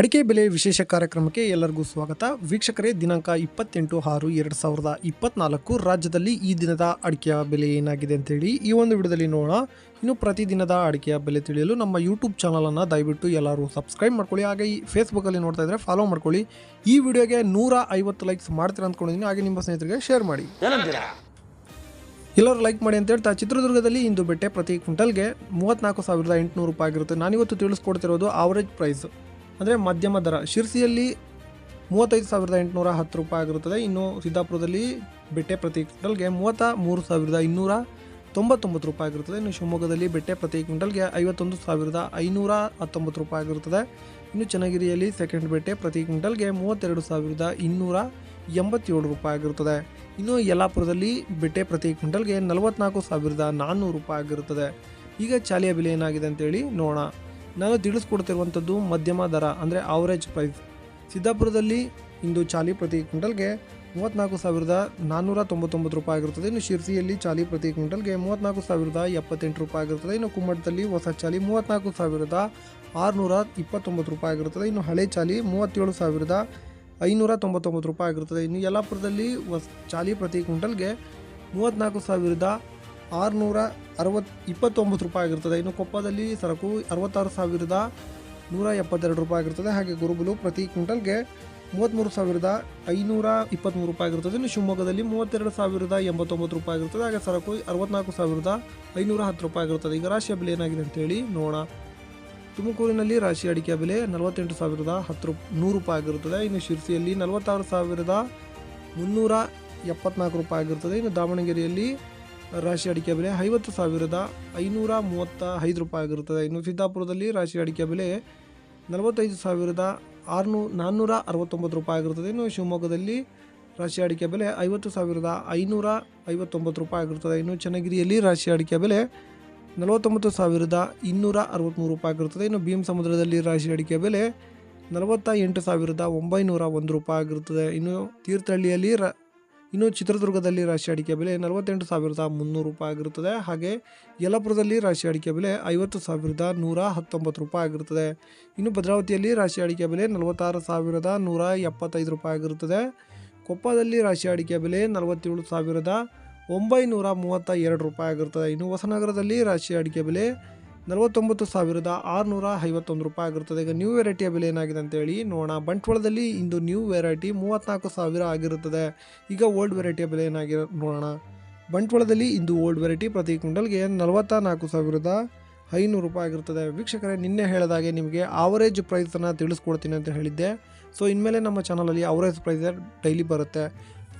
ಅಡಿಕೆ ಬೆಲೆ ವಿಶೇಷ ಕಾರ್ಯಕ್ರಮಕ್ಕೆ ಎಲ್ಲರಿಗೂ ಸ್ವಾಗತ. ವೀಕ್ಷಕರೇ ದಿನಾಂಕ ಇಪ್ಪತ್ತೆಂಟು ಆರು ಎರಡು ಸಾವಿರದ ಇಪ್ಪತ್ನಾಲ್ಕು ರಾಜ್ಯದಲ್ಲಿ ಈ ದಿನದ ಅಡಿಕೆಯ ಬೆಲೆ ಏನಾಗಿದೆ ಅಂತೇಳಿ ಈ ಒಂದು ವಿಡಿಯೋದಲ್ಲಿ ನೋಡೋಣ. ಇನ್ನು ಪ್ರತಿದಿನದ ಅಡಿಕೆಯ ಬೆಲೆ ತಿಳಿಯಲು ನಮ್ಮ ಯೂಟ್ಯೂಬ್ ಚಾನಲನ್ನು ದಯವಿಟ್ಟು ಎಲ್ಲರೂ ಸಬ್ಸ್ಕ್ರೈಬ್ ಮಾಡ್ಕೊಳ್ಳಿ. ಹಾಗೆ ಈ ಫೇಸ್ಬುಕ್ಕಲ್ಲಿ ನೋಡ್ತಾ ಇದ್ರೆ ಫಾಲೋ ಮಾಡ್ಕೊಳ್ಳಿ. ಈ ವಿಡಿಯೋಗೆ ನೂರ ಐವತ್ತು ಲೈಕ್ಸ್ ಮಾಡ್ತೀರಾ ಅಂದ್ಕೊಂಡಿದ್ದೀನಿ. ಹಾಗೆ ನಿಮ್ಮ ಸ್ನೇಹಿತರಿಗೆ ಶೇರ್ ಮಾಡಿ. ಎಲ್ಲರೂ ಲೈಕ್ ಮಾಡಿ ಅಂತ ಹೇಳ್ತಾ ಚಿತ್ರದುರ್ಗದಲ್ಲಿ ಇಂದು ಬೆಟ್ಟೆ ಪ್ರತಿ ಕ್ವಿಂಟಲ್ಗೆ ಮೂವತ್ತ್ನಾಲ್ಕು ಸಾವಿರದ ಎಂಟುನೂರು ರೂಪಾಯಿ ಆಗಿರುತ್ತೆ. ನಾನಿವತ್ತು ತಿಳಿಸ್ಕೊಡ್ತಿರೋದು ಆವರೇಜ್ ಪ್ರೈಸ್ ಅಂದರೆ ಮಧ್ಯಮ ದರ. ಶಿರ್ಸಿಯಲ್ಲಿ ಮೂವತ್ತೈದು ಸಾವಿರದ ಎಂಟುನೂರ ಹತ್ತು ರೂಪಾಯಿ ಆಗಿರುತ್ತದೆ. ಇನ್ನು ಸಿದ್ದಾಪುರದಲ್ಲಿ ಬೆಟ್ಟೆ ಪ್ರತಿ ಕ್ವಿಂಟಲ್ಗೆ ಮೂವತ್ತ ಮೂರು ಸಾವಿರದ ಇನ್ನೂರ ತೊಂಬತ್ತೊಂಬತ್ತು ರೂಪಾಯಿ ಆಗಿರುತ್ತದೆ. ಇನ್ನು ಶಿವಮೊಗ್ಗದಲ್ಲಿ ಬೆಟ್ಟೆ ಪ್ರತಿ ಕ್ವಿಂಟಲ್ಗೆ ಐವತ್ತೊಂದು ಸಾವಿರದ ಐನೂರ ಹತ್ತೊಂಬತ್ತು ರೂಪಾಯಿ ಆಗಿರುತ್ತದೆ. ಇನ್ನು ಚನ್ನಗಿರಿಯಲ್ಲಿ ಸೆಕೆಂಡ್ ಬೆಟ್ಟೆ ಪ್ರತಿ ಕ್ವಿಂಟಲ್ಗೆ ಮೂವತ್ತೆರಡು ಸಾವಿರದ ಇನ್ನೂರ ಎಂಬತ್ತೇಳು ರೂಪಾಯಿ ಆಗಿರುತ್ತದೆ. ಇನ್ನು ಯಲ್ಲಾಪುರದಲ್ಲಿ ಬೆಟ್ಟೆ ಪ್ರತಿ ಕ್ವಿಂಟಲ್ಗೆ ನಲವತ್ತ್ನಾಲ್ಕು ಸಾವಿರದ ನಾನ್ನೂರು ರೂಪಾಯಿ ಆಗಿರುತ್ತದೆ. ಈಗ ಚಾಲಿಯ ಬೆಲೆ ಏನಾಗಿದೆ ಅಂತೇಳಿ ನೋಡೋಣ. ನಾನು ತಿಳಿಸ್ಕೊಡ್ತಿರುವಂಥದ್ದು ಮಧ್ಯಮ ದರ, ಅಂದರೆ ಆವರೇಜ್ ಪ್ರೈಸ್ ಸಿದ್ದಾಪುರದಲ್ಲಿ ಇಂದು ಚಾಲಿ ಪ್ರತಿ ಕ್ವಿಂಟಲ್ಗೆ ಮೂವತ್ತ್ನಾಲ್ಕು ಸಾವಿರದ ನಾನ್ನೂರ ತೊಂಬತ್ತೊಂಬತ್ತು ರೂಪಾಯಿ ಆಗಿರುತ್ತದೆ. ಇನ್ನು ಶಿರ್ಸಿಯಲ್ಲಿ ಚಾಲಿ ಪ್ರತಿ ಕ್ವಿಂಟಲ್ಗೆ ಮೂವತ್ತ್ನಾಲ್ಕು ಸಾವಿರದ ಎಪ್ಪತ್ತೆಂಟು ರೂಪಾಯಿ ಆಗಿರುತ್ತದೆ. ಇನ್ನು ಕುಮ್ಮಟದಲ್ಲಿ ಹೊಸ ಚಾಲಿ ಮೂವತ್ತ್ನಾಲ್ಕು ಸಾವಿರದ ಆರುನೂರ ಇಪ್ಪತ್ತೊಂಬತ್ತು ರೂಪಾಯಿ ಆಗಿರುತ್ತದೆ. ಇನ್ನು ಹಳೆ ಚಾಲಿ ಮೂವತ್ತೇಳು ಸಾವಿರದ ಐನೂರ ತೊಂಬತ್ತೊಂಬತ್ತು ರೂಪಾಯಿ ಆಗಿರುತ್ತದೆ. ಇನ್ನು ಯಲ್ಲಾಪುರದಲ್ಲಿ ಹೊಸ ಚಾಲಿ ಪ್ರತಿ ಕ್ವಿಂಟಲ್ಗೆ ಮೂವತ್ತ್ನಾಲ್ಕು ಸಾವಿರದ ಆರುನೂರ ಅರವತ್ತು ಇಪ್ಪತ್ತೊಂಬತ್ತು ರೂಪಾಯಿ ಆಗಿರ್ತದೆ. ಇನ್ನು ಕೊಪ್ಪದಲ್ಲಿ ಸರಕು ಅರವತ್ತಾರು ಸಾವಿರದ ನೂರ ಎಪ್ಪತ್ತೆರಡು ರೂಪಾಯಿ ಆಗಿರ್ತದೆ. ಹಾಗೆ ಗುರುಬಲು ಪ್ರತಿ ಕ್ವಿಂಟಲ್ಗೆ ಮೂವತ್ತ್ಮೂರು ಸಾವಿರದ ಐನೂರ ಇಪ್ಪತ್ತ್ಮೂರು ರೂಪಾಯಿ ಆಗಿರ್ತದೆ. ಇನ್ನು ಶಿವಮೊಗ್ಗದಲ್ಲಿ ಮೂವತ್ತೆರಡು ಸಾವಿರದ ಎಂಬತ್ತೊಂಬತ್ತು ರೂಪಾಯಿ ಆಗಿರ್ತದೆ. ಹಾಗೆ ಸರಕು ಅರವತ್ನಾಲ್ಕು ಸಾವಿರದ ಐನೂರ ಹತ್ತು ರೂಪಾಯಿ ಆಗಿರ್ತದೆ. ಈಗ ರಾಶಿಯ ಬೆಲೆ ಏನಾಗಿದೆ ಅಂತೇಳಿ ನೋಡೋಣ. ತುಮಕೂರಿನಲ್ಲಿ ರಾಶಿ ಅಡಿಕೆ ಬೆಲೆ ನಲವತ್ತೆಂಟು ಸಾವಿರದ ಹತ್ತು ರೂ ನೂರು ರೂಪಾಯಿ ಆಗಿರುತ್ತದೆ ಇನ್ನು ಶಿರ್ಸಿಯಲ್ಲಿ ನಲವತ್ತಾರು ಸಾವಿರದ ಮುನ್ನೂರ ಎಪ್ಪತ್ನಾಲ್ಕು ರೂಪಾಯಿ ಆಗಿರ್ತದೆ. ಇನ್ನು ದಾವಣಗೆರೆಯಲ್ಲಿ ರಾಶಿ ಅಡಿಕೆ ಬೆಲೆ ಐವತ್ತು ಸಾವಿರದ ಐನೂರ ಮೂವತ್ತ ಐದು ರೂಪಾಯಿ ಆಗಿರುತ್ತದೆ. ಇನ್ನು ಸಿದ್ದಾಪುರದಲ್ಲಿ ರಾಶಿ ಅಡಿಕೆ ಬೆಲೆ ನಲವತ್ತೈದು ಸಾವಿರದ ಆರುನೂ, ನಾನ್ನೂರ ಅರವತ್ತೊಂಬತ್ತು ರೂಪಾಯಿ ಆಗಿರುತ್ತದೆ. ಇನ್ನು ಶಿವಮೊಗ್ಗದಲ್ಲಿ ರಾಶಿ ಅಡಿಕೆ ಬೆಲೆ ಐವತ್ತು ಸಾವಿರದ ಐನೂರ ಐವತ್ತೊಂಬತ್ತು ರೂಪಾಯಿ ಆಗಿರುತ್ತದೆ. ಇನ್ನು ಚನ್ನಗಿರಿಯಲ್ಲಿ ರಾಶಿ ಅಡಿಕೆ ಬೆಲೆ ನಲವತ್ತೊಂಬತ್ತು ಸಾವಿರದ ಇನ್ನೂರ ಅರವತ್ತ್ಮೂರು ರೂಪಾಯಿ ಆಗಿರುತ್ತದೆ. ಇನ್ನು ಭೀಮ್ ಸಮುದ್ರದಲ್ಲಿ ರಾಶಿ ಅಡಿಕೆ ಬೆಲೆ ನಲವತ್ತ ಎಂಟು ಸಾವಿರದ ಒಂಬೈನೂರ ಒಂದು ರೂಪಾಯಿ ಆಗಿರುತ್ತದೆ. ಇನ್ನು ತೀರ್ಥಹಳ್ಳಿಯಲ್ಲಿ ರ ಇನ್ನು ಚಿತ್ರದುರ್ಗದಲ್ಲಿ ರಾಶಿ ಅಡಿಕೆ ಬೆಲೆ ನಲವತ್ತೆಂಟು ಸಾವಿರದ ಮುನ್ನೂರು ರೂಪಾಯಿ ಆಗಿರುತ್ತದೆ. ಹಾಗೆ ಯಲಪುರದಲ್ಲಿ ರಾಶಿ ಅಡಿಕೆ ಬೆಲೆ ಐವತ್ತು ಸಾವಿರದ ನೂರ ಹತ್ತೊಂಬತ್ತು ರೂಪಾಯಿ ಆಗಿರುತ್ತದೆ. ಇನ್ನು ಭದ್ರಾವತಿಯಲ್ಲಿ ರಾಶಿ ಅಡಿಕೆ ಬೆಲೆ ನಲವತ್ತಾರು ಸಾವಿರದ ನೂರ ಎಪ್ಪತ್ತೈದು ರೂಪಾಯಿ ಆಗಿರುತ್ತದೆ. ಕೊಪ್ಪದಲ್ಲಿ ರಾಶಿ ಅಡಿಕೆ ಬೆಲೆ ನಲವತ್ತೇಳು ಸಾವಿರದ ಒಂಬೈನೂರ ಮೂವತ್ತ ಎರಡು ರೂಪಾಯಿ ಆಗಿರುತ್ತದೆ. ಇನ್ನು ಹೊಸನಗರದಲ್ಲಿ ರಾಶಿ ಅಡಿಕೆ ಬೆಲೆ ನಲವತ್ತೊಂಬತ್ತು ಸಾವಿರದ ಆರುನೂರ ಐವತ್ತೊಂದು ರೂಪಾಯಿ ಆಗಿರುತ್ತದೆ. ಈಗ ನ್ಯೂ ವೆರೈಟಿಯ ಬೆಲೆ ಏನಾಗಿದೆ ಅಂತೇಳಿ ನೋಡೋಣ. ಬಂಟ್ವಾಳದಲ್ಲಿ ಇಂದು ನ್ಯೂ ವೆರೈಟಿ ಮೂವತ್ತ್ನಾಲ್ಕು ಸಾವಿರ ಆಗಿರುತ್ತದೆ. ಈಗ ಓಲ್ಡ್ ವೆರೈಟಿಯ ಬೆಲೆ ಏನಾಗಿರೋ ನೋಡೋಣ. ಬಂಟ್ವಾಳದಲ್ಲಿ ಇಂದು ಓಲ್ಡ್ ವೆರೈಟಿ ಪ್ರತಿ ಕ್ವಿಂಟಲ್ಗೆ ನಲವತ್ತ ನಾಲ್ಕು ಸಾವಿರದ ಐನೂರು ರೂಪಾಯಿ ಆಗಿರುತ್ತದೆ. ವೀಕ್ಷಕರೇ, ನಿನ್ನೆ ಹೇಳಿದಾಗೆ ನಿಮಗೆ ಆವರೇಜ್ ಪ್ರೈಸನ್ನು ತಿಳಿಸ್ಕೊಡ್ತೀನಿ ಅಂತ ಹೇಳಿದ್ದೆ. ಸೊ ಇನ್ಮೇಲೆ ನಮ್ಮ ಚಾನಲಲ್ಲಿ ಆವರೇಜ್ ಪ್ರೈಸ್ ಡೈಲಿ ಬರುತ್ತೆ.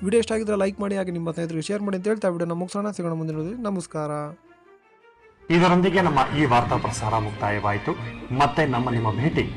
ವಿಡಿಯೋ ಇಷ್ಟ ಆಗಿದ್ರೆ ಲೈಕ್ ಮಾಡಿ, ಹಾಗೆ ನಿಮ್ಮ ಸ್ನೇಹಿತರಿಗೆ ಶೇರ್ ಮಾಡಿ ಅಂತ ಹೇಳ್ತಾ, ವಿಡಿಯೋನ ಮುಗಿಸೋಣ. ಸಿಗೋಣ ಮುಂದಿನ ನಮಸ್ಕಾರ. ಇದರೊಂದಿಗೆ ನಮ್ಮ ಈ ವಾರ್ತಾ ಪ್ರಸಾರ ಮುಕ್ತಾಯವಾಯಿತು. ಮತ್ತೆ ನಮ್ಮ ನಿಮ್ಮ ಭೇಟಿ.